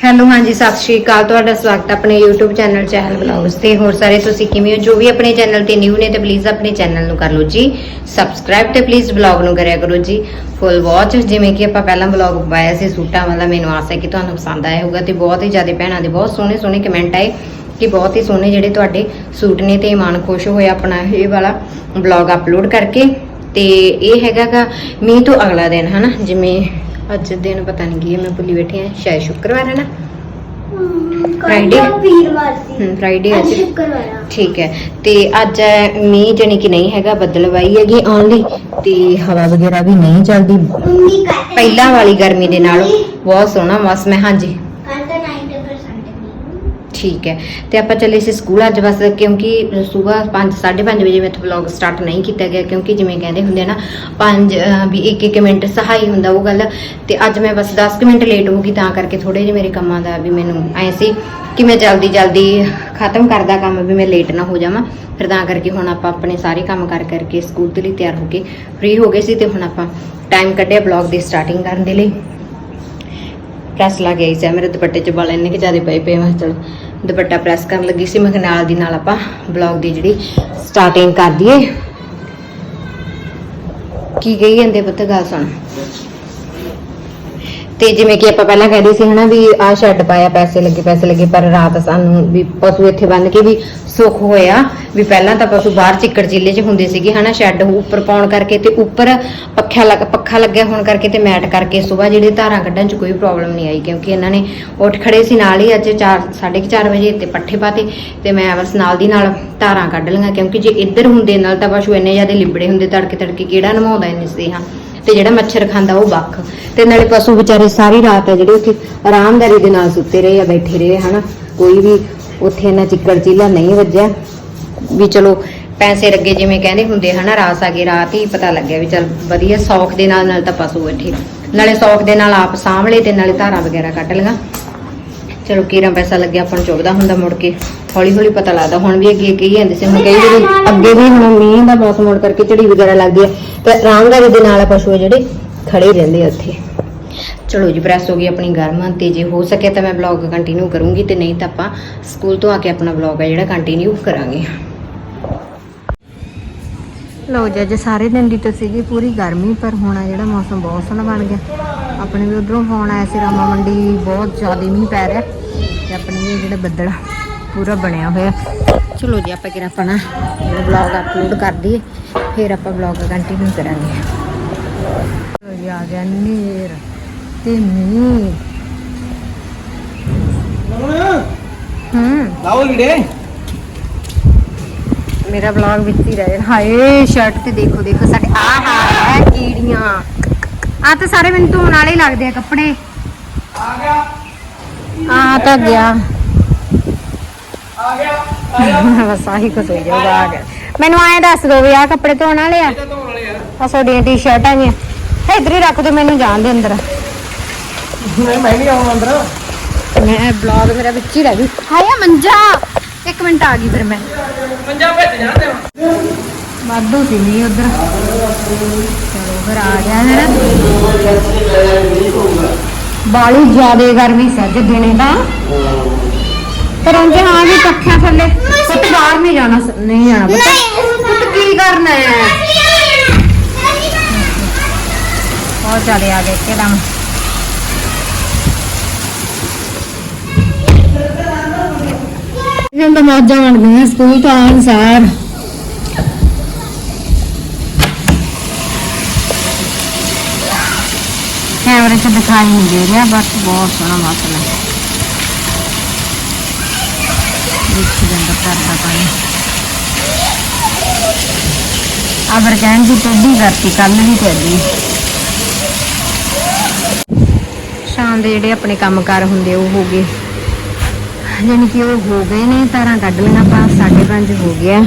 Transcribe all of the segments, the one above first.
Hello, ਹਾਂਜੀ, ਸਤਿ ਸ਼੍ਰੀ ਅਕਾਲ। ਤੁਹਾਡਾ ਸਵਾਗਤ ਹੈ ਆਪਣੇ YouTube ਚੈਨਲ ਚਹਿਲ ਬਲੌਗਸ ਤੇ। ਹੋਰ ਸਾਰੇ ਤੁਸੀਂ ਕਿਵੇਂ ਹੋ? ਜੋ ਵੀ ਆਪਣੇ ਚੈਨਲ ਤੇ ਨਿਊ ਨੇ ਤੇ ਪਲੀਜ਼ ਆਪਣੇ ਚੈਨਲ ਨੂੰ ਕਰ ਲਓ ਜੀ। ਸਬਸਕ੍ਰਾਈਬ ਤੇ ਪਲੀਜ਼ ਬਲੌਗ ਨੂੰ ਕਰਿਆ ਕਰੋ ਜੀ। ਫੁੱਲ ਵਾਚ ਜਿਵੇਂ ਕਿ ਆਪਾਂ ਪਹਿਲਾਂ ਬਲੌਗ ਪਾਇਆ ਸੀ ਸੂਟਾਂ ਵਾਲਾ, ਮੈਨੂੰ ਆਸ ਹੈ ਕਿ ਤੁਹਾਨੂੰ ਪਸੰਦ ਆਇਆ ਹੋਊਗਾ ਤੇ ਬਹੁਤ ਹੀ ਜ਼ਿਆਦਾ ਭੈਣਾਂ ਦੇ ਬਹੁਤ ਸੋਹਣੇ ਸੋਹਣੇ ਕਮੈਂਟ ਆਏ ਕਿ ਬਹੁਤ ਹੀ ਸੋਹਣੇ ਜਿਹੜੇ ਤੁਹਾਡੇ ਸੂਟ ਨੇ ਤੇ ਮਨ ਖੁਸ਼ ਹੋਇਆ ਆਪਣਾ ਇਹ ਵਾਲਾ ਬਲੌਗ ਅਪਲੋਡ ਕਰਕੇ। ਤੇ ਇਹ ਹੈਗਾਗਾ ਮੀਂਹ ਤੋਂ ਅਗਲਾ ਦਿਨ, ਹਨਾ? ਜਿਵੇਂ ਅੱਜ ਦਿਨ ਪਤਾ ਨਹੀਂ ਕੀ ਹੈ ਮੈਂ ਭੁੱਲੀ ਬੈਠੀ ਹਾਂ ਸ਼ਾਇਦ ਸ਼ੁੱਕਰਵਾਰ ਹੈ ਨਾ। Friday? ਵੀਰਵਾਰ ਸੀ। ਹਮ ਫਰਾਈਡੇ ਅੱਜ ਸ਼ੁੱਕਰਵਾਰ ਆ। ਠੀਕ ਹੈ ਤੇ ਅੱਜ ਮੀਂਹ ਜਣੀ ਕਿ ਨਹੀਂ ਹੈਗਾ ਬੱਦਲਵਾਈ ਹੈਗੀ ਆਉਣ ਲਈ ਤੇ ਹਵਾ ਵਗੈਰਾ ਵੀ ਨਹੀਂ ਚੱਲਦੀ। ਮੰਮੀ ਪਹਿਲਾਂ ਵਾਲੀ ਗਰਮੀ ਦੇ ਨਾਲੋਂ ਬਹੁਤ ਸੋਹਣਾ ਮੌਸਮ ਹੈ ਹਾਂਜੀ। ਕੱਲ ਤਾਂ 90% ਮੀਂਹ ਠੀਕ ਹੈ। ਤੇ ਆਪਾਂ ਚੱਲੇ ਸੀ ਸਕੂਲ ਅੱਜ ਬਸ ਕਿਉਂਕਿ ਸਵੇਰ 5 5:30 ਵਜੇ ਮੈਥੋਂ ਵਲੌਗ ਸਟਾਰਟ ਨਹੀਂ ਕੀਤਾ ਗਿਆ, ਕਿਉਂਕਿ ਜਿਵੇਂ ਕਹਿੰਦੇ ਹੁੰਦੇ ਨਾ 5 ਵੀ 1-1 ਮਿੰਟ ਸਹਾਈ ਹੁੰਦਾ ਉਹ ਗੱਲ। ਤੇ ਅੱਜ ਮੈਂ ਬਸ 10 ਕੁ ਮਿੰਟ ਲੇਟ ਹੋ ਗਈ ਤਾਂ ਕਰਕੇ ਥੋੜੇ ਜਿਹੇ ਮੇਰੇ ਕੰਮਾਂ ਦਾ ਵੀ ਮੈਨੂੰ ਐ ਸੀ ਕਿ ਮੈਂ ਜਲਦੀ ਜਲਦੀ ਖਤਮ ਕਰਦਾ ਕੰਮ, ਵੀ ਮੈਂ ਲੇਟ ਨਾ ਹੋ ਜਾਵਾਂ। ਫਿਰ ਤਾਂ ਕਰਕੇ ਹੁਣ ਆਪਾਂ ਆਪਣੇ ਸਾਰੇ ਕੰਮ ਕਰ, ਕਰਕੇ ਸਕੂਲ ਦੇ ਲਈ ਤਿਆਰ ਹੋ ਕੇ ਫ੍ਰੀ ਹੋ ਗਏ ਸੀ ਤੇ ਹੁਣ ਆਪਾਂ ਟਾਈਮ ਕੱਢਿਆ ਵਲੌਗ ਦੀ ਸਟਾਰਟਿੰਗ ਕਰਨ ਦੇ ਲਈ। ਪ੍ਰੈਸ ਲਾ ਕੇ ਸੀ ਮੇਰੇ ਦੁਪੱਟੇ 'ਚ ਵਾਲ ਇੰਨੇ ਕਿ ਜ਼ਿਆਦਾ ਪਏ ਪਏ ਮੈਂ ਚਲੋ ਦੁਪੱਟਾ ਪ੍ਰੈਸ ਕਰਨ ਲੱਗੀ ਸੀ, ਮੈਂ ਨਾਲ ਦੀ ਨਾਲ ਆਪਾਂ ਬਲੌਗ ਦੀ ਜਿਹੜੀ ਸਟਾਰਟਿੰਗ ਕਰ ਦਈਏ। ਕੀ ਕਹੀ ਜਾਂਦੇ ਪੁੱਤ ਗੱਲ ਸੁਣ। ਤੇ ਜਿਵੇਂ ਕਿ ਆਪਾਂ ਪਹਿਲਾਂ ਕਹਿੰਦੇ ਸੀ ਹਨਾ ਵੀ ਆਹ ਸ਼ੈੱਡ ਪਾਇਆ, ਪੈਸੇ ਲੱਗੇ ਪੈਸੇ ਲੱਗੇ, ਪਰ ਰਾਤ ਸਾਨੂੰ ਵੀ ਪਸ਼ੂ ਇੱਥੇ ਬੰਨ ਕੇ ਵੀ ਸੁੱਖ ਹੋਇਆ ਵੀ ਪਹਿਲਾਂ ਤਾਂ ਪਸ਼ੂ ਬਾਹਰ ਚਿੱਕੜ ਚਿੱਲੇ 'ਚ ਹੁੰਦੇ ਸੀਗੇ, ਹਨਾ, ਸ਼ੈੱਡ ਉੱਪਰ ਪਾਉਣ ਕਰਕੇ ਤੇ ਉੱਪਰ ਪੱਖਾ ਲੱਗ, ਪੱਖਾ ਲੱਗਿਆ ਹੋਣ ਕਰਕੇ ਤੇ ਮੈਟ ਕਰਕੇ ਸਵੇਰ ਜਿਹੜੇ ਧਾਰਾਂ ਕੱਢਣ 'ਚ ਕੋਈ ਪ੍ਰੋਬਲਮ ਨਹੀਂ ਆਈ ਕਿਉਂਕਿ ਇਹਨਾਂ ਨੇ ਉੱਠ ਖੜੇ ਸੀ ਨਾਲ ਹੀ ਅੱਜ 4 4:30 ਵਜੇ ਤੇ ਪੱਠੇ ਪਾਤੇ ਤੇ ਮੈਂ ਬਸ ਨਾਲ ਦੀ ਨਾਲ ਧਾਰਾਂ ਕੱਢ ਲਈਆਂ ਕਿਉਂਕਿ ਜੇ ਇੱਧਰ ਹੁੰਦੇ ਨਾਲ ਤਾਂ ਪਸ਼ੂ ਇੰਨੇ ਜ਼ਿਆਦਾ ਲਿਬੜੇ ਹੁੰਦੇ, ਤੜਕੇ ਤੜਕੇ ਕਿਹੜਾ ਨਮਾਉਂਦਾ ਇੰਨੇ ਸੀ ਹਾਂ ਤੇ ਜਿਹੜਾ ਮੱਛਰ ਖਾਂਦਾ ਉਹ ਵੱਖ। ਤੇ ਨਾਲੇ ਪਸ਼ੂ ਵਿਚਾਰੇ ਸਾਰੀ ਰਾਤ ਹੈ ਜਿਹੜੇ ਉੱਥੇ ਆਰਾਮਦਾਰੀ ਦੇ ਨਾਲ ਸੁੱਤੇ ਰਹੇ ਆ, ਬੈਠੇ ਰਹੇ ਹਨਾ। ਕੋਈ ਵੀ ਉੱਥੇ ਇਹਨਾਂ ਚਿੱਕੜ ਚੀਲਾ ਨਹੀਂ ਵੱਜਿਆ। ਵੀ ਚਲੋ, ਪੈਸੇ ਲੱਗੇ ਜਿਵੇਂ ਕਹਿੰਦੇ ਹੁੰਦੇ ਹਨਾ ਰਾਸ ਆ ਗਈ, ਰਾਤ ਹੀ ਪਤਾ ਲੱਗਿਆ ਵੀ ਚਲ ਵਧੀਆ, ਸੌਖ ਦੇ ਨਾਲ ਨਾਲ ਤਾਂ ਪਸ਼ੂ ਬੈਠੇ। ਨਾਲੇ ਸੌਖ ਦੇ ਨਾਲ ਆਪ ਸਾਂਭਲੇ ਤੇ ਨਾਲੇ ਧਾਰਾਂ ਵਗੈਰਾ ਕੱਢ ਲਗਾ ਚਲੋ ਕੀਰਾਂ ਪੈਸਾ ਲੱਗਿਆ, ਆਪਾਂ ਨੂੰ ਚੁੱਭਦਾ ਹੁੰਦਾ ਮੁੜ ਕੇ। ਹੌਲੀ ਹੌਲੀ ਪਤਾ ਲੱਗਦਾ, ਹੁਣ ਵੀ ਅੱਗੇ ਕਹੀ ਜਾਂਦੇ ਸੀ, ਹੁਣ ਕਈ ਵਾਰੀ ਅੱਗੇ ਵੀ ਹੁਣ ਮੀਂਹ ਦਾ ਮੌਸਮ ਹੋਣ ਕਰਕੇ ਝੜੀ ਵਗੈਰਾ ਲੱਗਦੀ ਹੈ ਤੇ ਆਰਾਮਦਾਰੀ ਦੇ ਨਾਲ ਪਸ਼ੂ ਆ ਜਿਹੜੇ, ਖੜੇ ਰਹਿੰਦੇ ਆ ਉੱਥੇ। ਚਲੋ ਜੀ ਪ੍ਰੈਸ ਹੋ ਗਈ ਆਪਣੀ ਗਰਮ, ਤੇ ਜੇ ਹੋ ਸਕੇ ਤਾਂ ਮੈਂ ਵਲੌਗ ਕੰਟੀਨਿਊ ਕਰੂੰਗੀ, ਤੇ ਨਹੀਂ ਤਾਂ ਆਪਾਂ ਸਕੂਲ ਤੋਂ ਆ ਕੇ ਆਪਣਾ ਵਲੌਗ ਹੈ ਜਿਹੜਾ ਕੰਟੀਨਿਊ ਕਰਾਂਗੇ। ਲੋ ਜੀ, ਅੱਜ ਸਾਰੇ ਦਿਨ ਦੀ ਤਾਂ ਸੀਗੀ ਪੂਰੀ ਗਰਮੀ, ਪਰ ਹੁਣ ਆ ਜਿਹੜਾ ਮੌਸਮ ਬਹੁਤ ਸੋਹਣਾ ਬਣ ਗਿਆ। ਆਪਣੇ ਵੀ ਉਧਰੋਂ ਫੋਨ ਆਇਆ ਸੀ, ਰਾਮਾ ਮੰਡੀ, ਬਹੁਤ ਜ਼ਿਆਦਾ ਮੀਂਹ ਪੈ ਰਿਹਾ। ਤੇ ਆਪਣੇ ਵੀ ਜਿਹੜਾ ਬੱਦਲ ਪੂਰਾ ਬਣਿਆ ਹੋਇਆ। ਚਲੋ ਜੀ, ਆਪਾਂ ਕਿਰਾ ਆਪਣਾ ਵਲੌਗ ਅਪਲੋਡ ਕਰ ਦਈਏ, ਫਿਰ ਆਪਾਂ ਵਲੌਗ ਕੰਟੀਨਿਊ ਕਰਾਂਗੇ। ਚਲੋ ਜੀ, ਆ ਗਿਆ ਨੇਰ। ਤੇ ਮੀਂਹ ਹੂੰ ਲਾਓ ਲੀੜੇ ਮੇਰਾ ਵਲੌਗ ਵਿੱਚ ਹੀ ਰਹੇ ਹਾਏ ਸ਼ਰਟ ਤੇ ਦੇਖੋ ਦੇਖੋ ਸਾਡੇ ਆਹ ਹੈ ਕੀੜੀਆਂ ਆ ਤਾਂ ਸਾਰੇ ਮੈਨੂੰ ਧੋਣ ਵਾਲੇ ਹੀ ਲੱਗਦੇ ਆ ਕੱਪੜੇ ਆ ਗਿਆ ਆ ਤਾਂ ਗਿਆ ਆ ਗਿਆ ਬਸ ਆਹੀ ਕੁਝ ਹੋਈ ਜਾਊਗਾ ਆ ਗਿਆ ਮੈਨੂੰ ਐਂ ਦੱਸ ਦੋ ਵੀ ਆ ਕੱਪੜੇ ਧੋਣ ਵਾਲੇ ਆ ਇਹਦਾ ਧੋਣ ਵਾਲੇ ਯਾਰ ਆ ਤੁਹਾਡੀਆਂ ਟੀ-ਸ਼ਰਟਾਂ ਜੀਆਂ ਇੱਧਰ ਹੀ ਰੱਖ ਦਿਓ ਮੈਨੂੰ ਜਾਣ ਦੇ ਅੰਦਰ ਮੈਂ ਨਹੀਂ ਆਉਣਾ ਅੰਦਰ ਮੈਂ ਵਲੌਗ ਮੇਰਾ ਵਿੱਚ ਹੀ ਰਹਿ ਗਈ ਹਾਏ ਮੰਜਾ ਇੱਕ ਮਿੰਟ ਆ ਗਈ ਫਿਰ ਮੈਂ ਪੰਜਾਬ ਵਿੱਚ ਜਾਣਾ ਤੇ ਵਾਧੂ ਸੀ ਨਹੀਂ ਉਧਰ ਚਲੋ ਫਿਰ ਆ ਗਿਆ ਹੈ ਨਾ ਬਾਲੀ ਜ਼ਿਆਦੇ ਗਰਮੀ ਸੀ ਅੱਜ ਦਿਨੇ ਤਾਂ ਪਰ ਉਂਝ ਹਾਂ ਵੀ ਪੱਖਿਆਂ ਥੱਲੇ ਪੁੱਤ ਬਾਹਰ ਨਹੀਂ ਜਾਣਾ ਸ- ਨਹੀਂ ਜਾਣਾ ਪੁੱਤ ਪੁੱਤ ਕੀ ਕਰਨਾ ਹੈ ਬਹੁਤ ਜ਼ਿਆਦੇ ਆ ਗਏ ਇੱਕਦਮ ਜਿੰਦ ਮੌਜਾਂ ਬਣ ਗਈਆਂ ਸਕੂਲ ਤੋਂ ਆਉਣ ਸਾਰ। ਕੈਮਰੇ 'ਚ ਦਿਖਾਈ ਨਹੀਂ ਦੇ ਰਿਹਾ, ਬਸ ਬਹੁਤ ਸੋਹਣਾ ਮੌਸਮ ਹੈ। ਵਿੱਚ ਜਾਂਦਾ ਕਰਦਾ ਪਾਣੀ। ਅਬਰ ਕਹਿਣ ਦੀ ਟੱਡੀ ਕਰਤੀ ਕੱਲ ਵੀ ਟੱਡੀ ਸ਼ਾਮ ਦੇ ਜਿਹੜੇ ਆਪਣੇ ਕੰਮਕਾਰ ਹੁੰਦੇ, ਉਹ ਹੋ ਗਏ। ਯਾਨੀ ਕਿ ਉਹ ਹੋ ਗਏ ਨੇ, ਤਾਰਾਂ ਕੱਢ ਲਈਆਂ ਆਪਾਂ 5:30 ਹੋ ਗਿਆ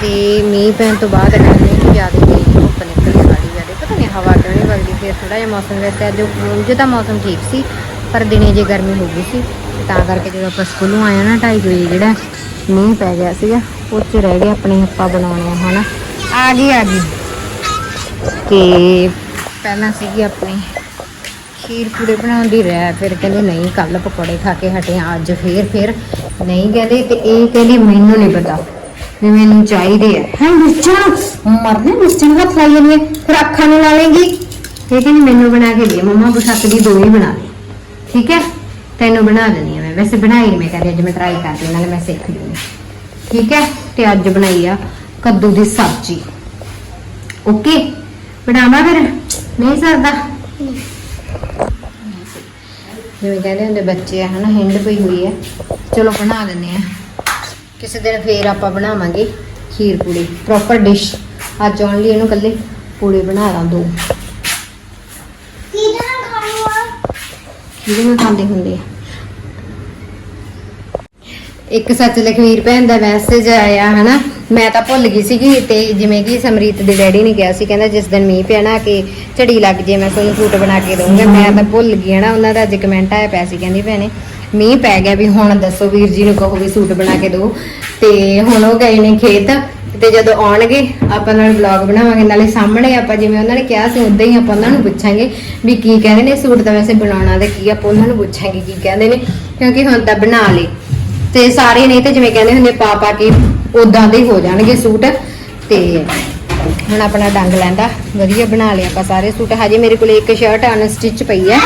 ਤੇ ਮੀਂਹ ਪੈਣ ਤੋਂ ਬਾਅਦ ਇੰਨੀ ਜ਼ਿਆਦਾ ਤੇਜ਼ ਧੁੱਪ ਨਿਕਲੀ ਸਾਡੀ ਜ਼ਿਆਦਾ ਪਤਾ ਨਹੀਂ, ਹਵਾ ਕਿਉਂ ਨਹੀਂ ਵਗਦੀ, ਫਿਰ ਥੋੜਾ ਜਿਹਾ ਮੌਸਮ ਵੈਸੇ ਅੱਜ ਉਂਝ ਤਾਂ ਮੌਸਮ ਠੀਕ ਸੀ, ਪਰ ਦਿਨੇ ਜੇ ਗਰਮੀ ਹੋ ਗਈ ਸੀ, ਤਾਂ ਕਰਕੇ ਜਦੋਂ ਆਪਾਂ ਸਕੂਲੋਂ ਆਏ ਨਾ 2:30 ਵਜੇ ਜਿਹੜਾ ਮੀਂਹ ਪੈ ਗਿਆ ਸੀਗਾ, ਉਹ 'ਚ ਰਹਿ ਗਏ ਆਪਣੇ ਹੱਪਾ ਬਣਾਉਣੇ ਹਨਾ। ਆ ਗਈ ਆ ਗਈ। ਤੇ ਪਹਿਲਾਂ ਸੀਗੀ ਆਪਣੀ ਖੀਰ ਪੂੜੇ ਬਣਾਉਂਦੀ ਰਹਿ ਫਿਰ ਕਹਿੰਦੇ ਨਹੀਂ ਕੱਲ ਪਕੌੜੇ ਖਾ ਕੇ ਹਟੇ ਹਾਂ, ਅੱਜ ਫੇਰ ਫੇਰ ਨਹੀਂ ਕਹਿੰਦੇ ਤੇ ਇਹ ਕਹਿੰਦੀ ਮੈਨੂੰ ਨਹੀਂ ਪਤਾ ਵੀ ਮੈਨੂੰ ਚਾਹੀਦੇ ਆ। ਹੈ ਮਿਰਚਾਂ? ਮਰਨੇ ਮਿਰਚਾਂ ਹੱਥ ਲਾਈ ਜਾਂਦੀ ਫਿਰ ਅੱਖਾਂ ਨੂੰ ਲਾ ਲੇਗੀ। ਇਹ ਕਹਿੰਦੀ ਮੈਨੂੰ ਬਣਾ ਕੇ ਦੇ ਮੰਮਾ ਬਸਤ ਦੀ ਦੋ ਹੀ ਬਣਾ ਦੇ। ਠੀਕ ਹੈ? ਤੈਨੂੰ ਬਣਾ ਦੇਣੀ ਆ ਮੈਂ। ਵੈਸੇ ਬਣਾਈ ਨੀ ਮੈਂ ਕਹਿੰਦੀ ਅੱਜ ਮੈਂ ਟਰਾਈ ਕਰਦੀ ਨਾਲੇ ਮੈਂ ਸਿੱਖ ਲੂੰਗੀ ਠੀਕ ਹੈ? ਤੇ ਅੱਜ ਬਣਾਈ ਆ ਕੱਦੂ ਦੀ ਸਬਜ਼ੀ। ਓਕੇ ਬਣਾਵਾ ਫਿਰ? ਨਹੀਂ ਸਰਦਾ? ਜਿਵੇਂ ਕਹਿੰਦੇ ਹੁੰਦੇ ਬੱਚੇ ਆ ਹਨਾ ਹਿੰਡ ਪਈ ਹੋਈ ਹੈ ਚਲੋ ਬਣਾ ਦਿੰਦੇ ਆ। ਕਿਸੇ ਦਿਨ ਫੇਰ ਆਪਾਂ ਬਣਾਵਾਂਗੇ ਖੀਰ ਪੂੜੀ ਪ੍ਰੋਪਰ ਡਿਸ਼ ਅੱਜ ਓਨਲੀ ਇਹਨੂੰ ਕੱਲੇ ਪੂੜੇ ਬਣਾ ਲਾਂ ਦੋ। ਕਿਹਦਾ ਖਾਣਾ ਜਿਹਦੇ ਨਾਲ ਖਾਂਦੇ ਹੁੰਦੇ ਆ? ਇੱਕ ਸੱਚ ਲਖਵੀਰ ਭੈਣ ਦਾ ਮੈਸੇਜ ਆਇਆ ਹਨਾ। ਮੈਂ ਤਾਂ ਭੁੱਲ ਗਈ ਸੀਗੀ ਤੇ ਜਿਵੇਂ ਕਿ ਸਮਰੀਤ ਦੇ ਡੈਡੀ ਨੇ ਕਿਹਾ ਸੀ, ਕਹਿੰਦਾ ਜਿਸ ਦਿਨ ਮੀਂਹ ਪਿਆ ਨਾ ਕਿ ਝੜੀ ਲੱਗ ਜੇ, ਮੈਂ ਤੁਹਾਨੂੰ ਸੂਟ ਬਣਾ ਕੇ ਦਊਂਗਾ। ਮੈਂ ਤਾਂ ਭੁੱਲ ਗਈ ਹਨਾ ਉਹਨਾਂ ਦਾ ਅੱਜ ਕਮੈਂਟ ਆਇਆ ਪਿਆ ਸੀ, ਕਹਿੰਦੀ ਭੈਣੇ, ਮੀਂਹ ਪੈ ਗਿਆ ਵੀ ਹੁਣ ਦੱਸੋ ਵੀਰ ਜੀ ਨੂੰ ਕਹੋ ਵੀ ਸੂਟ ਬਣਾ ਕੇ ਦਿਓ। ਤੇ ਹੁਣ ਉਹ ਗਏ ਨੇ ਖੇਤ, ਤੇ ਜਦੋਂ ਆਉਣਗੇ, ਆਪਾਂ ਨਾਲ ਵਲੌਗ ਬਣਾਵਾਂਗੇ, ਨਾਲੇ ਸਾਹਮਣੇ ਆਪਾਂ ਜਿਵੇਂ ਉਹਨਾਂ ਨੇ ਕਿਹਾ ਸੀ, ਉਦਾਂ ਹੀ ਆਪਾਂ ਉਹਨਾਂ ਨੂੰ ਪੁੱਛਾਂਗੇ ਵੀ ਕੀ ਕਹਿੰਦੇ ਨੇ ਸੂਟ ਤਾਂ ਵੈਸੇ ਬਣਾਉਣਾ ਤੇ ਕੀ ਆਪਾਂ ਉਹਨਾਂ ਨੂੰ ਪੁੱਛਾਂਗੇ ਕੀ ਕਹਿੰਦੇ ਨੇ, ਕਿਉਂਕਿ ਹੁਣ ਤਾਂ ਬਣਾ ਲਏ। ਤੇ ਸਾਰੇ ਨਹੀਂ ਤੇ ਜਿਵੇਂ ਕਹਿੰਦੇ ਹੁੰਦੇ ਪਾ ਪਾ ਕੇ ਉਦਾਂ ਦੇ ਹੀ ਹੋ ਜਾਣਗੇ ਸੂਟ। ਤੇ ਹੁਣ ਆਪਣਾ ਡੰਗ ਲੈਂਦਾ। ਵਧੀਆ ਬਣਾ ਲਿਆ ਆਪਾਂ ਸਾਰੇ ਸੂਟ। ਹਜੇ ਮੇਰੇ ਕੋਲ ਇੱਕ ਸ਼ਰਟ ਅਨਸਟਿਚ ਪਈ ਹੈ।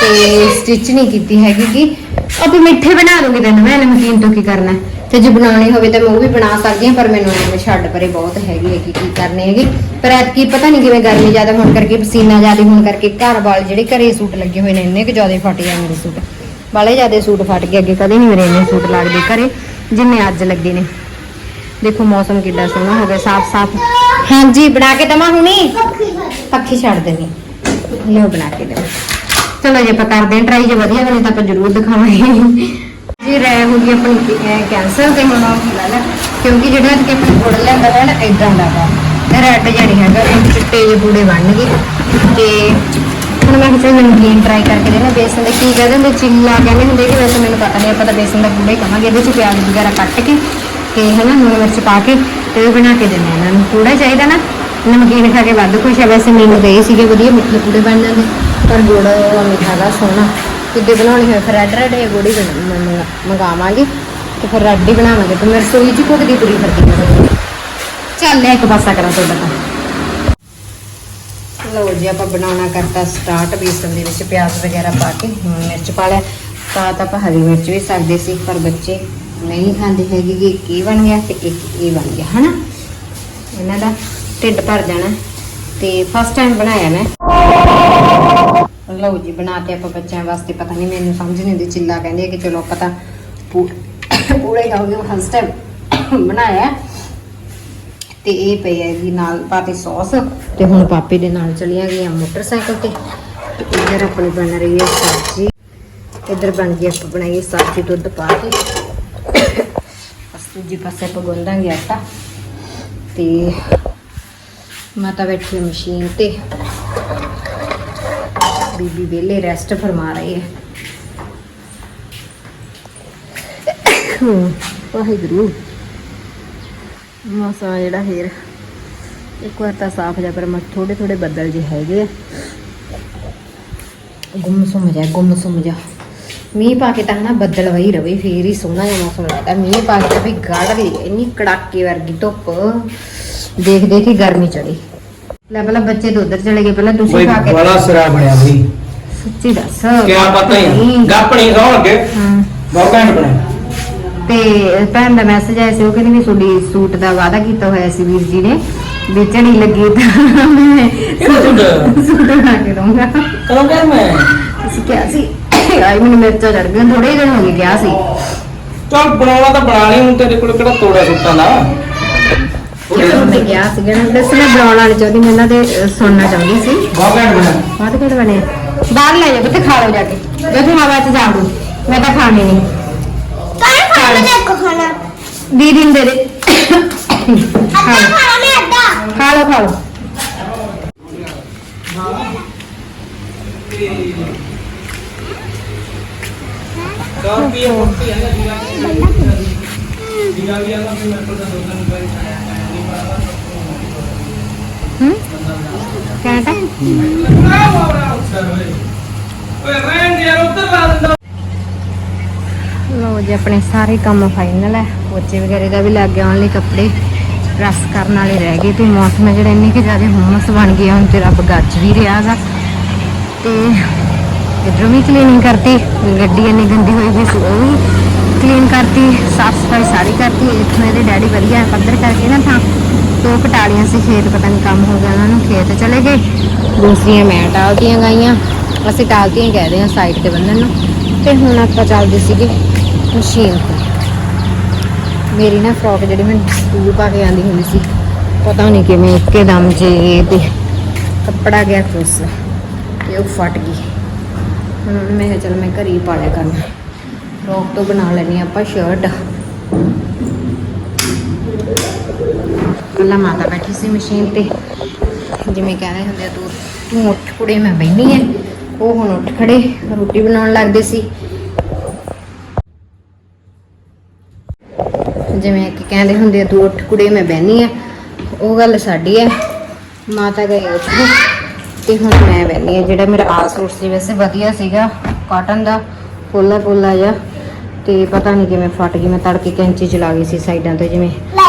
ਤੇ ਸਟਿਚ ਨਹੀਂ ਕੀਤੀ ਹੈਗੀ ਕਿ ਆਪਾਂ ਮਿੱਠੇ ਬਣਾ ਦੂੰਗੀ ਤੈਨੂੰ। ਮੈਂ ਨਮਕੀਨ ਤੋਂ ਕੀ ਕਰਨਾ ਤੇ ਜੇ ਬਣਾਉਣੀ ਹੋਵੇ ਤਾਂ ਮੈਂ ਉਹ ਵੀ ਬਣਾ ਸਕਦੀ ਹਾਂ, ਪਰ ਮੈਨੂੰ ਐਵੇਂ ਛੱਡ ਪਰੇ ਬਹੁਤ ਹੈਗੀ ਹੈ ਕਿ ਕੀ ਕਰਨੇ ਹੈਗੇ। ਪਰ ਐਤਕੀ ਪਤਾ ਨਹੀਂ ਕਿਵੇਂ ਗਰਮੀ ਜ਼ਿਆਦਾ ਹੋਣ ਕਰਕੇ, ਪਸੀਨਾ ਜ਼ਿਆਦਾ ਹੋਣ ਕਰਕੇ ਘਰ ਵਾਲ ਜਿਹੜੇ ਘਰੇ ਸੂਟ ਲੱਗੇ ਹੋਏ ਨੇ, ਇੰਨੇ ਕੁ ਜ਼ਿਆਦਾ ਫਟ ਜਾਂਦੇ ਮੇਰੇ ਸੂਟ। ਬਾਲੇ ਜ਼ਿਆਦਾ ਸੂਟ ਫਟ ਗਏ ਅੱਗੇ। ਕਦੇ ਨਹੀਂ ਮੇਰੇ ਇੰਨੇ ਸੂਟ ਲੱਗਦੇ ਘਰੇ, ਜਿੰਨੇ ਅੱਜ ਲੱਗੇ ਨੇ। ਦੇਖੋ ਮੌਸਮ ਕਿੱਡਾ ਸੋਹਣਾ ਹੋ ਗਿਆ, ਸਾਫ਼ ਸਾਫ਼। ਹਾਂਜੀ, ਬਣਾ ਕੇ ਦਵਾਂ ਹੁਣੀ? ਪੱਖੀ ਛੱਡ ਦੇਣੀ। ਲਿਓ ਬਣਾ ਕੇ ਦੇਵਾਂ। ਚਲੋ ਜੇ ਆਪਾਂ ਕਰਦੇ ਹਾਂ ਟਰਾਈ ਜੇ ਵਧੀਆ ਬਣੇ ਤਾਂ ਆਪਾਂ ਜ਼ਰੂਰ ਦਿਖਾਵਾਂਗੇ। ਜੀ, ਰਹਿ ਹੋ ਗਈ ਆਪਣੀ ਕੈਂਸਰ ਤੇ ਹੁਣ ਉਹ ਕਿਉਂਕਿ ਜਿਹੜਾ ਕਿ ਆਪਾਂ ਗੁੜ ਲੈਂਦਾ ਹੈ ਨਾ ਇਦਾਂ ਦਾ ਵਾ। ਤੇ ਰੈੱਡ ਜਿਹਾ ਨਹੀਂ ਹੈਗਾ ਇਹ ਚਿੱਟੇ ਜਿਹੇ ਬੂੜੇ ਬਣਨਗੇ। ਤੇ ਹੁਣ ਮੈਂ ਕਿਸੇ ਨਮਕੀਨ ਟਰਾਈ ਕਰਕੇ ਦੇਣਾ, ਬੇਸਨ ਦੇ। ਕੀ ਕਹਿੰਦੇ ਹੁੰਦੇ? ਚਿੱਲਾ ਕਹਿੰਦੇ ਹੁੰਦੇ ਕਿ ਵੈਸੇ ਮੈਨੂੰ ਪਤਾ ਨਹੀਂ, ਆਪਾਂ ਤਾਂ ਬੇਸਨ ਦਾ ਪੂੜਾ ਹੀ ਕਹਾਂਗੇ। ਇਹਦੇ ਚ ਪਿਆਜ਼ ਵਗੈਰਾ ਕੱਟ ਕੇ ਤੇ ਹਨਾ ਲੂਣ ਮਿਰਚ ਪਾ ਕੇ ਤੇ ਉਹ ਬਣਾ ਕੇ ਦੇਣਾ ਇਹਨਾਂ ਨੂੰ ਪੂੜਾ ਚਾਹੀਦਾ ਨਾ। ਨਮਕੀਨ ਖਾ ਕੇ ਵੱਧ ਖੁਸ਼ ਆ। ਵੈਸੇ ਮੈਨੂੰ ਗਏ ਸੀਗੇ ਵਧੀਆ ਮਿੱਠੇ ਪੂੜੇ ਬਣ ਜਾਂਦੇ। ਪਰ ਗੁੜ ਮਿੱਠਾ ਦਾ ਸੋਹਣਾ। ਕਿੱਦੇ ਬਣਾਉਣੀ ਹੋਏ ਫਿਰ ਰੈੱਡ ਰੈੱਡ ਇਹ ਗੁੜੀ ਮੰਗਾਵਾਂਗੇ। ਤੇ ਫਿਰ ਰੈੱਡ ਹੀ ਬਣਾਵਾਂਗੇ। ਤੇ ਮੇਰੇ ਸੋਈ ਚ ਕੁੱਕਦੀ ਪੂਰੀ ਫਿਰਦੀ ਚੱਲ ਲੈ ਇੱਕ ਪਾਸਾ ਕਰਾਂ ਤੁਹਾਡਾ ਤਾਂ। ਲਓ ਜੀ, ਆਪਾਂ ਬਣਾਉਣਾ ਕਰਤਾ ਸਟਾਰਟ ਬੇਸਨ ਦੇ ਵਿੱਚ ਪਿਆਜ਼ ਵਗੈਰਾ ਪਾ ਕੇ ਮਿਰਚ ਪਾ ਲਿਆ। ਤਾਂ ਤਾਂ ਆਪਾਂ ਹਰੀ ਮਿਰਚ ਵੀ ਸਕਦੇ ਸੀ, ਪਰ ਬੱਚੇ ਨਹੀਂ ਖਾਂਦੇ ਹੈਗੇ ਕਿ ਇੱਕ ਇਹ ਬਣ ਗਿਆ ਤੇ ਇੱਕ ਇਹ ਬਣ ਗਿਆ, ਹਨਾ? ਇਹਨਾਂ ਦਾ ਢਿੱਡ ਭਰ ਜਾਣਾ ਤੇ ਫਸਟ ਟਾਈਮ ਬਣਾਇਆ ਮੈਂ। ਲਓ ਜੀ, ਬਣਾ ਕੇ ਆਪਾਂ ਬੱਚਿਆਂ ਵਾਸਤੇ, ਪਤਾ ਨਹੀਂ ਮੈਨੂੰ ਸਮਝ ਨਹੀਂ ਆਉਂਦੀ, ਚਿੱਲਾ ਕਹਿੰਦੇ ਕਿ ਚਲੋ ਆਪਾਂ ਤਾਂ ਪੂ- ਪੂੜੇ ਖਾਓਗੇ ਫਸਟ ਟਾਈਮ ਬਣਾਇਆ। ਤੇ ਇਹ ਪਈ ਹੈ ਜੀ ਨਾਲ ਪਾਤੀ ਸੌਸ ਤੇ ਹੁਣ ਪਾਪੇ ਦੇ ਨਾਲ ਚਲੀਆਂ ਗਈਆਂ ਮੋਟਰਸਾਈਕਲ ਤੇ। ਤੇ ਇੱਧਰ ਆਪਣੀ ਬਣ ਰਹੀ ਹੈ ਸਬਜ਼ੀ। ਇੱਧਰ ਬਣ ਗਈ, ਆਪਾਂ ਬਣਾਈਏ ਸਬਜ਼ੀ ਦੁੱਧ ਪਾ ਕੇ। ਬਸ ਪਾਸੇ ਆਪਾਂ ਗੁੰਦਾਂਗੇ ਆਟਾ ਤੇ ਮਾਤਾ ਬੈਠੀ ਮਸ਼ੀਨ ਤੇ ਬੀਬੀ ਵੇਲੇ ਰੈਸਟ ਫਰਮਾ ਰਹੀ ਹੈ ਵਾਹਿਗੁਰੂ ਮੌਸਮ ਜਿਹੜਾ ਫੇਰ ਇੱਕ ਵਾਰ ਤਾਂ ਸਾਫ਼ ਜਿਹਾ ਪਰ ਮੈਂ ਥੋੜੇ ਥੋੜੇ ਬੱਦਲ ਜਿਹੇ ਹੈਗੇ ਆ ਗੁੰਮ ਸੁਮ ਜਾ ਗੁੰਮ ਸੁਮ ਜਾ ਮੀਂਹ ਪਾ ਕੇ ਤਾਂ ਨਾ ਬੱਦਲ ਵਈ ਰਵੇ ਫੇਰ ਹੀ ਸੋਹਣਾ ਜਿਹਾ ਮੌਸਮ ਲੱਗਦਾ ਮੀਂਹ ਪਾ ਕੇ ਤਾਂ ਵੀ ਗੜ ਲਈ ਇੰਨੀ ਕੜਾਕੇ ਵਰਗੀ ਧੁੱਪ ਦੇਖ ਦੇਖ ਕੇ ਗਰਮੀ ਚੜੀ ਲੈ ਪਹਿਲਾਂ ਬੱਚੇ ਤਾਂ ਉਧਰ ਚਲੇ ਗਏ ਪਹਿਲਾਂ ਤੁਸੀਂ ਖਾ ਕੇ ਬੜਾ ਸਿਰਾ ਬਣਿਆ ਬਈ ਸੱਚੀ ਦੱਸ ਕਿਆ ਪਤਾ ਹੀ। ਗੱਪਣੀ ਖਾਣ ਲੱਗੇ ਹਾਂ ਬਹੁਤ ਘੈਂਟ ਬਣਿਆ ਤੇ ਭੈਣ ਦਾ ਮੈਸੇਜ ਆਇਆ ਸੀ ਉਹ ਕਹਿੰਦੀ ਵੀ ਤੁਹਾਡੀ ਸੂਟ ਦਾ ਵਾਅਦਾ ਕੀਤਾ ਹੋਇਆ ਸੀ ਵੀਰ ਜੀ ਨੇ ਵੀ ਝੜੀ ਲੱਗੀ ਤਾਂ ਮੈਂ ਸੂਟ? ਸੂਟ ਬਣਾ ਕੇ ਦਊਂਗਾ ਕਦੋਂ ਕਰ ਮੈਂ ਅਸੀਂ ਕਿਹਾ ਸੀ ਆਈ ਮੈਨੂੰ ਮਿਰਚਾਂ ਚੜ ਗਈਆਂ ਥੋੜੇ ਦਿਨ ਹੋ ਗਏ ਕਿਹਾ ਸੀ। ਚੱਲ ਬਣਾਉਣਾ ਤਾਂ ਬਣਾ ਲਈ ਹੁਣ ਤੇਰੇ ਕੋਲ ਕਿਹੜਾ ਤੋੜਾ ਸੁੱਟਾਂ ਦਾ? ਮੈਂ ਕਿਹਾ ਸੀ ਕਿ ਦੱਸ ਮੈਂ ਬਣਾਉਣ ਵਾਲੀ ਚਾਹੁੰਦੀ ਮੈਂ ਇਹਨਾਂ ਦੇ ਅਹ, ਸੁਣਨਾ ਚਾਹੁੰਦੀ ਸੀ। ਬਹੁਤ ਘੈਂਟ ਬਣਿਆ ਬਾਅਦ ਕਿਹੜੇ ਬਣੇ? ਬਾਹਰ ਲੈ ਜਾ ਬੱਤੇ ਖਾ ਲਓ ਜਾ ਕੇ। ਜੇ ਤੂੰ ਹਵਾ 'ਚ ਜਾੜੂ ਮੈਂ ਤਾਂ ਖਾਣੇ ਨਹੀਂ। ਕਾਹ ਖਾਣਾ ਮੈਂ ਕੋ ਖਾਣਾ। ਦੀਦੀ ਨੂੰ ਦੇ ਦੇ। ਖਾ ਅੱਧਾ ਲਓ ਖਾਣਾ ਮੈਂ ਅੱਧਾ। ਖਾ ਲਓ ਖਾ ਲਓ। ਕਹਿੰਦਾ ਲੋ ਜੀ ਆਪਣੇ ਸਾਰੇ ਕੰਮ ਫਾਈਨਲ ਹੈ। ਪੋਚੇ ਵਗੈਰੇ ਦਾ ਵੀ ਲੱਗ ਗਿਆ ਆਉਣ ਲਈ ਕੱਪੜੇ ਪ੍ਰੈਸ ਕਰਨ ਵਾਲੇ ਰਹਿ ਗਏ ਤੇ ਮੌਸਮ ਹੈ ਜਿਹੜਾ ਇੰਨੀ ਕਿ ਜ਼ਿਆਦਾ ਹੁਮਸ ਬਣ ਗਿਆ ਹੁਣ ਤੇ ਰੱਬ ਗੱਜ ਵੀ ਰਿਹਾ ਗਾ। ਤੇ ਇਧਰੋਂ ਵੀ ਕਲੀਨਿੰਗ ਕਰਤੀ, ਗੱਡੀ ਇੰਨੀ ਗੰਦੀ ਹੋਈ ਹੋਈ ਸੀ, ਉਹ ਵੀ ਕਲੀਨ ਕਰਤੀ, ਸਾਫ਼ ਸਫ਼ਾਈ ਸਾਰੀ ਕਰਤੀ, ਇੱਥੋਂ ਇਹਦੇ ਡੈਡੀ ਵਧੀਆ ਪੱਧਰ ਕਰਕੇ ਨਾ ਥਾਂ, ਦੋ ਕਟਾਲੀਆਂ ਸੀ, ਖੇਤ ਪਤਾ ਨਹੀਂ ਕੰਮ ਹੋ ਗਿਆ, ਉਹਨਾਂ ਨੂੰ ਖੇਤ ਚਲੇ ਗਏ। ਦੂਸਰੀਆਂ ਮੈਂ ਟਾਲਤੀਆਂ ਗਈਆਂ, ਅਸੀਂ ਟਾਲਤੀਆਂ ਕਹਦੇ ਆ ਸਾਈਡ ਤੇ ਬੰਨਣ ਨੂੰ, ਤੇ ਹੁਣ ਆਪਾਂ ਚੱਲਦੇ ਸੀਗੇ ਮਸ਼ੀਨ ਤੇ। ਮੇਰੀ ਨਾ ਫਰੋਕ ਜਿਹੜੀ ਮੈਂ ਸਕੂਲ ਪਾ ਕੇ ਆਂਦੀ ਹੁੰਦੀ ਸੀ, ਪਤਾ ਨਹੀਂ ਕਿਵੇਂ ਇੱਕੇ ਦਮ ਜੇ ਤੇ ਕੱਪੜਾ ਗਿਆ ਖੁੱਸ ਤੇ ਉਹ ਫਟ ਗਈ। ਹੁਣ ਉਹਨੂੰ ਮੈਂ ਕਿਹਾ ਚਲ ਮੈਂ ਘਰੇ ਹੀ ਪਾ ਲਿਆ ਕਰਨਾ। ਫਰੋਕ ਤੋਂ ਬਣਾ ਲੈਣੀ ਆਪਾਂ ਸ਼ਰਟ ਕੱਲਾ ਮਾਤਾ ਬੈਠੀ ਸੀ ਮਸ਼ੀਨ ਤੇ। ਜਿਵੇਂ ਕਹਿੰਦੇ ਹੁੰਦੇ ਆ, ਤੂੰ ਤੂੰ ਉੱਠ ਕੁੜੇ, ਮੈਂ ਬੈਣੀ ਐ ਉਹ ਹੁਣ ਉੱਠ ਖੜੇ, ਰੋਟੀ ਬਣਾਉਣ ਲੱਗਦੇ ਸੀ। ਜਿਵੇਂ ਕਿ ਕਹਿੰਦੇ ਹੁੰਦੇ ਆ, ਤੂੰ ਉੱਠ ਕੁੜੇ, ਮੈਂ ਬਹਿਨੀ ਆ। ਉਹ ਗੱਲ ਸਾਡੀ ਹੈ ਮਾਤਾ ਗਈ ਉੱਠ ਤੇ ਹੁਣ ਮੈਂ ਬਹਿਨੀ ਆ ਜਿਹੜਾ ਮੇਰਾ ਆ ਸੂਟ ਸੀ ਵੈਸੇ ਵਧੀਆ ਸੀਗਾ ਕਾਟਨ ਦਾ ਪੋਲਾ ਪੋਲਾ ਜਿਹਾ ਤੇ ਪਤਾ ਨਹੀਂ ਕਿਵੇਂ ਫਟ ਗਈ ਮੈਂ ਤੜਕੇ ਕੈਂਚੀ ਚਲਾ ਗਈ ਸੀ ਸਾਈਡਾਂ ਤੇ ਜਿਵੇਂ।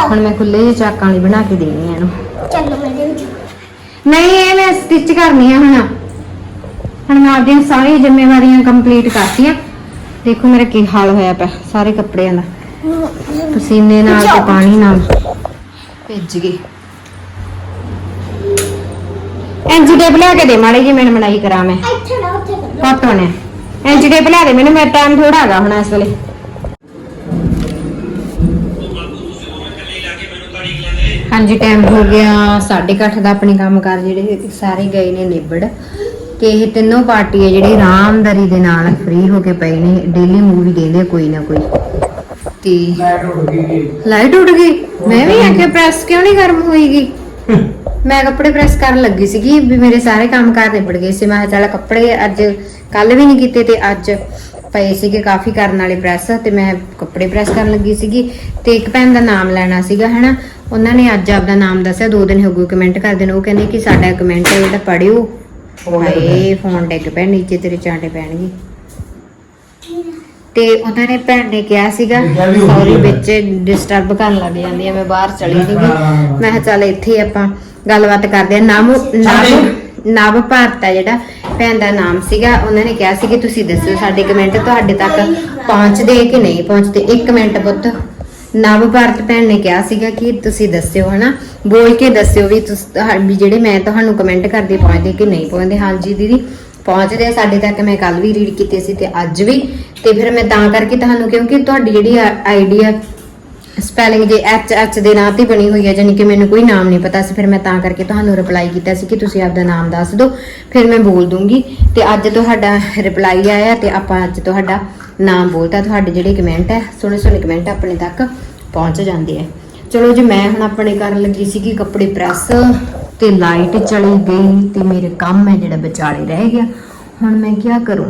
ਹੁਣ ਮੈਂ ਖੁੱਲੇ ਜਿਹੇ ਚਾਕਾਂ ਵਾਲੀ ਬਣਾ ਕੇ ਦੇਣੀ ਆ ਇਹਨੂੰ। ਚਲੋ ਮੈਂ ਦੇ ਨਹੀਂ ਇਹ ਮੈਂ ਸਟਿਚ ਕਰਨੀ ਆ ਹੁਣ। ਹੁਣ ਮੈਂ ਆਪਦੀਆਂ ਸਾਰੀਆਂ ਜ਼ਿੰਮੇਵਾਰੀਆਂ ਕੰਪਲੀਟ ਕਰਤੀਆਂ। ਦੇਖੋ ਮੇਰਾ ਕੀ ਹਾਲ ਹੋਇਆ ਪਿਆ ਸਾਰੇ ਕੱਪੜਿਆਂ ਦਾ। ਪਸੀਨੇ ਨਾਲ ਤੇ ਪਾਣੀ ਨਾਲ। ਭਿੱਜ ਗਏ। ਐਂਜੀ ਟੇਪ ਲਿਆ ਕੇ ਦੇ ਮਾੜੀ ਜੀ ਮੈਨੂੰ ਮਨਾਈ ਕਰਾਂ ਮੈਂ। ਇੱਥੇ ਨਾ ਉੱਥੇ ਕਰ ਕਾਟੋ ਨੇ। ਐਂਜੀ ਟੇਪ ਲਿਆ ਦੇ ਮੈਨੂੰ ਮੇਰਾ ਟਾਈਮ ਥੋੜਾ ਹੈਗਾ ਹੁਣ ਇਸ ਵੇਲੇ। ਹਾਂਜੀ ਟਾਈਮ ਹੋ ਗਿਆ। 8:30 ਦਾ ਆਪਣੇ ਕੰਮ ਕਰ ਜਿਹੜੇ ਸਾਰੇ ਗਏ ਨੇ ਨਿਬੜ। ਤੇ ਇਹ ਤਿੰਨੋਂ ਪਾਰਟੀ ਹੈ ਜਿਹੜੀ ਆਰਾਮਦਾਰੀ ਦੇ ਨਾਲ ਫ੍ਰੀ ਹੋ ਕੇ ਪਏ ਨੇ। ਡੇਲੀ ਮੂਵੀ ਦੇਖਦੇ ਆ ਕੋਈ ਨਾ ਕੋਈ। ਤੇ ਲੈਟ ਉੱਡ ਗਈ ਲਾਈਟ ਉੱਡ ਗਈ? ਮੈਂ ਵੀ ਆਖਿਆ ਪ੍ਰੈਸ ਕਿਉਂ ਨਹੀਂ ਗਰਮ ਹੋਈਗੀ ਮੈਂ ਕੱਪੜੇ ਪ੍ਰੈਸ ਕਰਨ ਲੱਗੀ ਸੀਗੀ ਵੀ ਮੇਰੇ ਸਾਰੇ ਕੰਮ ਕਾਰ ਨਿਬੜ ਗਏ ਸੀ। ਮੈਂ ਚੱਲ ਕੱਪੜੇ ਅੱਜ ਕੱਲ ਵੀ ਨਹੀਂ ਕੀਤੇ ਤੇ ਅੱਜ ਪਏ ਸੀਗੇ ਕਾਫੀ ਕਰਨ ਵਾਲੇ ਪ੍ਰੈਸ ਤੇ ਮੈਂ ਕੱਪੜੇ ਪ੍ਰੈਸ ਕਰਨ ਲੱਗੀ ਸੀਗੀ ਤੇ ਇੱਕ ਭੈਣ ਦਾ ਨਾਮ ਲੈਣਾ ਸੀਗਾ ਹਨਾ? ਉਹਨਾਂ ਨੇ ਅੱਜ ਆਪਦਾ ਨਾਮ ਦੱਸਿਆ ਦੋ ਦਿਨ ਹੋ ਗਏ ਕਮੈਂਟ ਕਰਦੇ ਨੇ। ਉਹ ਕਹਿੰਦੇ ਕਿ ਸਾਡਾ ਕਮੈਂਟ ਹੈ ਜਿਹੜਾ ਪੜਿਓ ਹਾਏ ਫੋਨ ਡਿੱਗ ਪਿਆ ਨੀਚੇ ਤੇਰੇ ਚਾਂਟੇ ਪੈਣਗੇ। ਤੇ ਉਹਨਾਂ ਨੇ ਭੈਣ ਨੇ ਕਿਹਾ ਸੀਗਾ ਸੌਰੀ। ਵਿੱਚ ਡਿਸਟਰਬ ਕਰਨ ਲੱਗ ਜਾਂਦੀ ਆ ਮੈਂ ਬਾਹਰ ਚਲੀ ਸੀਗੀ। ਮੈਂ ਕਿਹਾ ਚੱਲ ਇੱਥੇ ਆਪਾਂ ਗੱਲਬਾਤ ਕਰਦੇ ਆ। ਨਾਮ ਨਵ ਭਾਰਤ ਆ ਜਿਹੜਾ ਭੈਣ ਦਾ ਨਾਮ ਸੀਗਾ। ਉਹਨਾਂ ਨੇ ਕਿਹਾ ਸੀ ਕਿ ਤੁਸੀਂ ਦੱਸੋ ਸਾਡੇ ਕਮੈਂਟ ਤੁਹਾਡੇ ਤੱਕ ਪਹੁੰਚਦੇ ਕਿ ਨਹੀਂ ਪਹੁੰਚਦੇ? ਇੱਕ ਮਿੰਟ ਪੁੱਤ। ਨਵ ਭਾਰਤ ਭੈਣ ਨੇ ਕਿਹਾ ਸੀਗਾ ਕਿ ਤੁਸੀਂ ਦੱਸਿਓ ਹਨਾ? ਬੋਲ ਕੇ ਦੱਸਿਓ ਵੀ ਤੁਸੀਂ ਜਿਹੜੇ ਮੈਂ ਤੁਹਾਨੂੰ ਕਮੈਂਟ ਕਰਦੀ ਪਹੁੰਚਦੇ ਕਿ ਨਹੀਂ ਪਹੁੰਚਦੇ? ਹਾਂਜੀ ਦੀਦੀ। ਪਹੁੰਚਦੇ ਆ, ਸਾਡੇ ਤੱਕ ਮੈਂ ਕੱਲ ਵੀ ਰੀਡ ਕੀਤੇ ਸੀ ਤੇ ਅੱਜ ਵੀ। ਤੇ ਫਿਰ ਮੈਂ ਤਾਂ ਕਰਕੇ ਤੁਹਾਨੂੰ, ਕਿਉਂਕਿ ਤੁਹਾਡੀ ਜਿਹੜੀ ਆਈਡੀ ਆ ਸਪੈਲਿੰਗ ਜੇ ਐਚ ਐਚ ਦੇ ਨਾਂ ਤੇ ਬਣੀ ਹੋਈ ਹੈ ਜਾਨੀ ਕਿ ਮੈਨੂੰ ਕੋਈ ਨਾਮ ਨਹੀਂ ਪਤਾ ਸੀ, ਫਿਰ ਮੈਂ ਤਾਂ ਕਰਕੇ ਤੁਹਾਨੂੰ ਰਿਪਲਾਈ ਕੀਤਾ ਸੀ ਕਿ ਤੁਸੀਂ ਆਪਦਾ ਨਾਮ ਦੱਸ ਦਿਓ, ਫਿਰ ਮੈਂ ਬੋਲ ਦੂੰਗੀ। ਤੇ ਅੱਜ ਤੁਹਾਡਾ ਰਿਪਲਾਈ ਆਇਆ ਤੇ ਆਪਾਂ ਅੱਜ ਤੁਹਾਡਾ ਨਾਮ ਬੋਲਤਾ, ਤੁਹਾਡੇ ਜਿਹੜੇ ਕਮੈਂਟ ਹੈ ਸੋਹਣੇ ਸੋਹਣੇ ਕਮੈਂਟ ਆਪਣੇ ਤੱਕ ਪਹੁੰਚ ਜਾਂਦੇ ਆ। ਚਲੋ ਜੀ, ਮੈਂ ਹੁਣ ਆਪਣੇ ਕਰਨ ਲੱਗੀ ਸੀਗੀ ਕੱਪੜੇ ਪ੍ਰੈਸ ਤੇ ਲਾਈਟ ਚਲੀ ਗਈ ਤੇ ਮੇਰੇ ਕੰਮ ਹੈ ਜਿਹੜਾ ਵਿਚਾਲੇ ਰਹਿ ਗਿਆ। ਹੁਣ ਮੈਂ ਕੀ ਕਰੂੰ?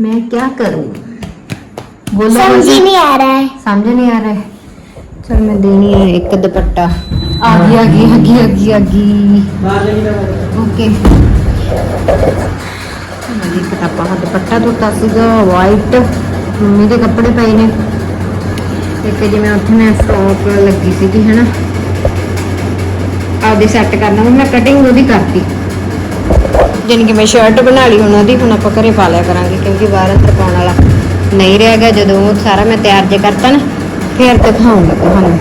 ਮੈਂ ਕੀ ਕਰੂੰ? ਬੋਲੋ ਸਮਝ ਬੋਲੋ। ਹੀ ਨਹੀਂ ਆ ਰਿਹਾ ਹੈ। ਸਮਝ ਨਹੀਂ ਆ ਰਿਹਾ ਚਲ ਮੈਂ ਦੇਣੀ ਹੈ ਇੱਕ ਦੁਪੱਟਾ। ਆ ਗਈ ਆ ਗਈ ਆ ਗਈ ਆ ਗਈ ਆ ਗਈ। ਬਾਹਰ ਜਾਈ ਨਾ ਓਕੇ। ਮੇਰੀ ਕਿਤਾਬਾਂ ਦਾ ਦੁਪੱਟਾ ਧੋਤਾ ਸੀਗਾ ਵਾਈਟ ਮੰਮੀ ਦੇ ਕੱਪੜੇ ਪਏ ਨੇ। ਇੱਕ ਜਿਵੇਂ ਉੱਥੇ ਮੈਂ ਫਰੋਕ ਲੱਗੀ ਸੀਗੀ ਹਨਾ? ਆਪਦੇ ਸੈੱਟ ਕਰਨਾ ਵਾ, ਮੈਂ ਕਟਿੰਗ ਉਹਦੀ ਕਰਤੀ। ਜਾਣੀ ਕਿ ਮੈਂ ਸ਼ਰਟ ਬਣਾ ਲਈ ਉਹਨਾਂ ਦੀ ਹੁਣ ਆਪਾਂ ਘਰੇ ਪਾ ਲਿਆ ਕਰਾਂਗੇ ਕਿਉਂਕਿ ਬਾਹਰ ਅੰਦਰ ਪਾਉਣ ਵਾਲਾ ਨਹੀਂ ਰਹੇਗਾ ਜਦੋਂ ਉਹ ਸਾਰਾ ਮੈਂ ਤਿਆਰ ਜੇ ਕਰਤਾ ਨਾ ਫਿਰ ਦਿਖਾਉਂਗਾ ਤੁਹਾਨੂੰ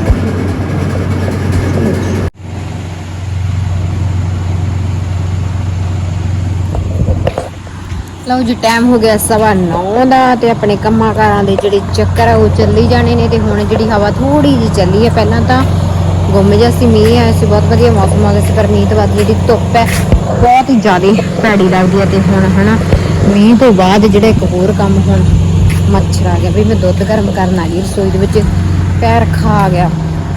ਲਓ ਜੀ ਟਾਈਮ ਹੋ ਗਿਆ ਸਵਾ 9 ਦਾ ਤੇ ਆਪਣੇ ਕੰਮਾਂ ਕਾਰਾਂ ਦੇ ਜਿਹੜੇ ਚੱਕਰ ਆ ਉਹ ਚੱਲੀ ਜਾਣੇ ਨੇ ਤੇ ਹੁਣ ਜਿਹੜੀ ਹਵਾ ਥੋੜੀ ਜਿਹੀ ਚੱਲੀ ਹੈ ਪਹਿਲਾਂ ਤਾਂ ਗੁੰਮ ਜਿਹਾ ਸੀ ਮੀਂਹ ਆਇਆ ਸੀ, ਬਹੁਤ ਵਧੀਆ ਮੌਸਮ ਆ ਗਿਆ ਸੀ, ਪਰ ਮੀਂਹ ਤੋਂ ਬਾਅਦ ਜਿਹੜੀ ਧੁੱਪ ਹੈ, ਬਹੁਤ ਹੀ ਜ਼ਿਆਦਾ ਭੈੜੀ ਲੱਗਦੀ ਹੈ ਤੇ ਹੁਣ ਹਨਾ, ਮੀਂਹ ਤੋਂ ਬਾਅਦ ਜਿਹੜਾ ਇੱਕ ਹੋਰ ਕੰਮ ਹੁਣ ਮੱਛਰ ਆ ਗਿਆ, ਵੀ ਮੈਂ ਦੁੱਧ ਗਰਮ ਕਰਨ ਆ ਗਈ ਰਸੋਈ ਦੇ ਵਿੱਚ, ਪੈਰ ਖਾ ਗਿਆ,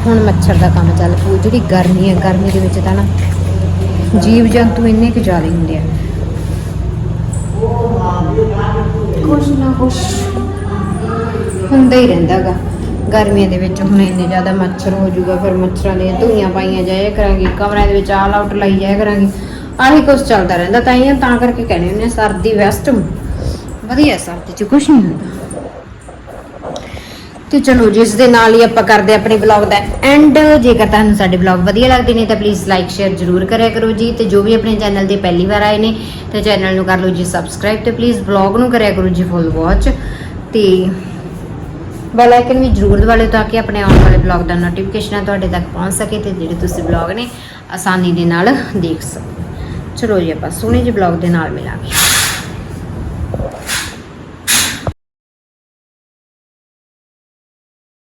ਹੁਣ ਮੱਛਰ ਦਾ ਕੰਮ ਚੱਲ ਪੂ ਜਿਹੜੀ ਗਰਮੀ ਹੈ ਗਰਮੀ ਦੇ ਵਿੱਚ ਤਾਂ ਨਾ ਜੀਵ ਜੰਤੂ ਇੰਨੇ ਕੁ ਜ਼ਿਆਦਾ ਹੁੰਦੇ ਆ। ਕੁਛ ਨਾ ਕੁਛ ਹੁੰਦਾ ਹੀ ਰਹਿੰਦਾਗਾ ਗਰਮੀਆਂ ਦੇ ਵਿੱਚ ਹੁਣ ਇੰਨੇ ਜ਼ਿਆਦਾ ਮੱਛਰ ਹੋ ਜਾਊਗਾ, ਫਿਰ ਮੱਛਰਾਂ ਦੀਆਂ ਧੂਈਆਂ ਪਾਈਆਂ ਜਾਇਆ ਕਰਾਂਗੇ, ਕਮਰਿਆਂ ਦੇ ਵਿੱਚ ਆਲ ਆਊਟ ਲਾਈ ਜਾਇਆ ਕਰਾਂਗੇ, ਆਹੀ ਕੁਝ ਚੱਲਦਾ ਰਹਿੰਦਾ, ਤਾਂ ਹੀ ਤਾਂ ਕਰਕੇ ਕਹਿੰਦੇ ਹੁੰਦੇ ਸਰਦੀ ਵੈਸਟ ਵਧੀਆ ਸਰਦੀ ਚ ਕੁਝ ਨਹੀਂ ਹੁੰਦਾ। ਤੇ ਚਲੋ ਜਿਸ ਦੇ ਨਾਲ ਹੀ ਆਪਾਂ ਕਰਦੇ ਹਾਂ ਆਪਣੇ ਬਲੌਗ ਦਾ ਐਂਡ ਜੇਕਰ ਤੁਹਾਨੂੰ ਸਾਡੇ ਬਲੌਗ ਵਧੀਆ ਲੱਗਦੇ ਨੇ, ਤਾਂ ਪਲੀਜ਼ ਲਾਈਕ ਸ਼ੇਅਰ ਜ਼ਰੂਰ ਕਰਿਆ ਕਰੋ ਜੀ। ਤੇ ਜੋ ਵੀ ਆਪਣੇ ਚੈਨਲ ਤੇ ਪਹਿਲੀ ਵਾਰ ਆਏ ਨੇ, ਤੇ ਚੈਨਲ ਨੂੰ ਕਰ ਲਓ ਜੀ ਸਬਸਕ੍ਰਾਈਬ ਤੇ ਪਲੀਜ਼ ਬਲੌਗ ਨੂੰ ਕਰਿਆ ਕਰੋ ਜੀ ਫੁੱਲ ਵਾਚ ਤੇ ਬੈਲ ਆਈਕਨ ਵੀ ਜ਼ਰੂਰ ਦਬਾ ਲਿਓ ਤਾਂ ਕਿ ਆਪਣੇ ਆਉਣ ਵਾਲੇ ਬਲੌਗ ਦਾ ਨੋਟੀਫਿਕੇਸ਼ਨ ਤੁਹਾਡੇ ਤੱਕ ਪਹੁੰਚ ਸਕੇ ਤੇ ਜਿਹੜੇ ਤੁਸੀਂ ਬਲੌਗ ਨੇ ਆਸਾਨੀ ਦੇ ਨਾਲ ਦੇਖ ਸਕੋ ਚਲੋ ਜੀ, ਆਪਾਂ ਸੋਹਣੇ ਜਿਹੇ ਬਲੌਗ ਦੇ ਨਾਲ ਮਿਲਾਂਗੇ।